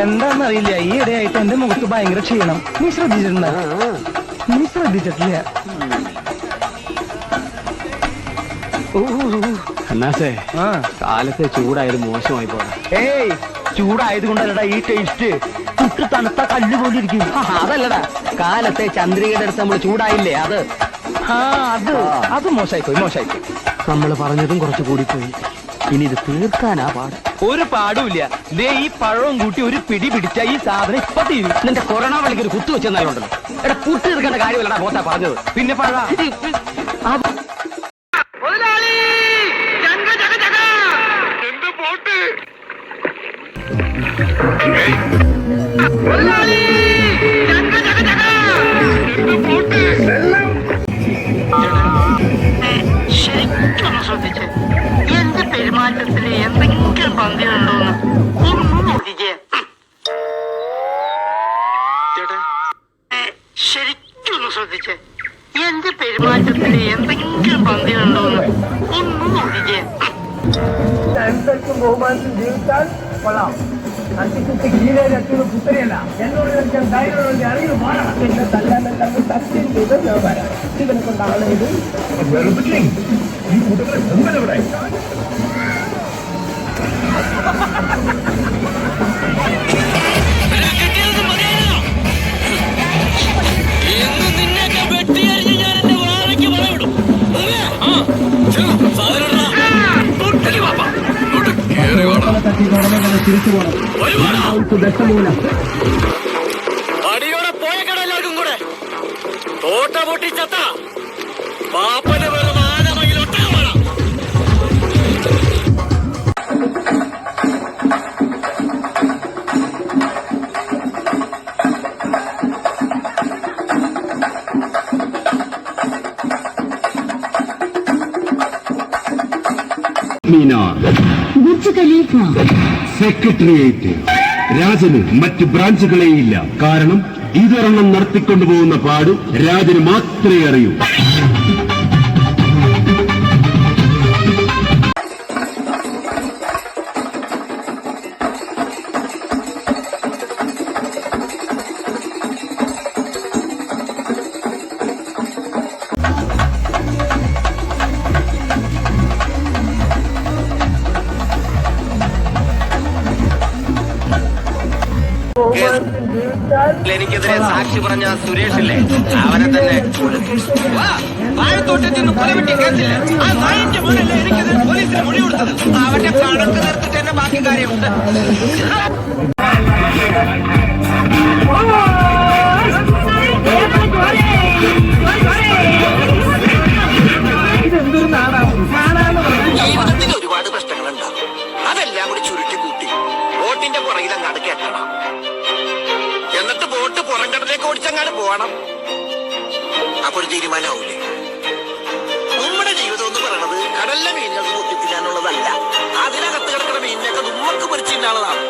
എന്താന്നറിയില്ല. ഈ ഇടയായിട്ട് എന്റെ മുഖത്ത് ഭയങ്കര ക്ഷീണം. നീ ശ്രദ്ധിച്ചിട്ടുണ്ട്? നീ ശ്രദ്ധിച്ചിട്ടില്ല. അന്നാസേ ആ. കാലത്തെ ചൂടായത് മോശമായി പോടാ ഏയ് ചൂടായത് കൊണ്ടല്ലടാ ഈ ടേസ്റ്റ് ചുട്ട് തണുത്ത കല്ല് പോലെ ഇരിക്കും അതല്ലടാ. കാലത്തെ ചന്ദ്രികയുടെ അടുത്ത് നമ്മൾ ചൂടായില്ലേ അത്? ആ അത്. അത് മോശമായി പോയി മോശമായി പോയി നമ്മൾ പറഞ്ഞതും കുറച്ച് കൂടിപ്പോയി. ഇനി ഇത് തീർക്കാനാ പാട്. ഒരു പാടുമില്ല. ദേ ഈ പഴവും കൂട്ടി ഒരു പിടി പിടിച്ച ഈ സാധനം ഇപ്പൊ തീരും നിന്റെ കൊറോണ വിളിക്ക് ഒരു കുത്തു വെച്ചെന്നാലുണ്ടല്ലോ എടാ പുട്ടി തീർക്കേണ്ട കാര്യമല്ലടാ പോത്താ പറഞ്ഞത്. പിന്നെ പഴ പന്തിയുണ്ടോന്ന് ഒന്ന് നോക്കിക്കേ ശരിക്കൊന്ന് ശ്രദ്ധിച്ച് എന്റെ പെരുമാറ്റത്തിൽ എന്തെങ്കിലും പന്തിയുണ്ടോന്ന് ഒന്ന് നോക്കിക്കേ അനുസരിച്ചും ബഹുമാനത്തും ജീവിച്ചാൽ കൊള്ളാം അത്തിക്കുത്തി കീഴേ രക്ഷയുടെ പുത്തരിയല്ല എന്നോട് ചോദിച്ചാൽ ധൈര്യം അറിവ് മാറണം പിന്നെ തല്ലാൻ തമ്മിൽ സത്യം ചെയ്ത വ്യാപാരം ഇവനെ കൊണ്ടാണ് ഇത് അടിയോടെ പോയ കട എല്ലാവർക്കും കൂടെ. തോട്ട പൊട്ടി ചത്ത പാപ്പന് മീനാർ ബുർജ് ഖലീഫ. സെക്രട്ടേറിയറ്റ്. രാജന് മറ്റ് ബ്രാഞ്ചുകളെയില്ല കാരണം ഇതൊരെണ്ണം നടത്തിക്കൊണ്ടുപോകുന്ന പാട് രാജന് മാത്രമേ അറിയൂ. എനിക്കെതിരെ സാക്ഷി പറഞ്ഞ സുരേഷില്ലേ? അവനെ തന്നെ വാഴത്തോട്ടത്തിൽ നിന്ന് കൊലവെട്ടി കേസില്ല. ആ നായിന്റെ മോനല്ലേ എനിക്കെതിരെ പോലീസിന് മൊഴി കൊടുത്തത്? അവന്റെ കണക്ക് നിർത്തിട്ട് തന്നെ ബാക്കി കാര്യമുണ്ട്. അപ്പൊ ഒരു നമ്മുടെ ജീവിതം എന്ന് പറയുന്നത് കടലിലെ മീനുകൾക്ക് മുട്ടിപ്പിക്കാനുള്ളതല്ല അതിനകത്ത് കിടക്കുന്ന മീനിനൊക്കെ നമുക്ക് പൊരിച്ചിട്ടുള്ളതാണ്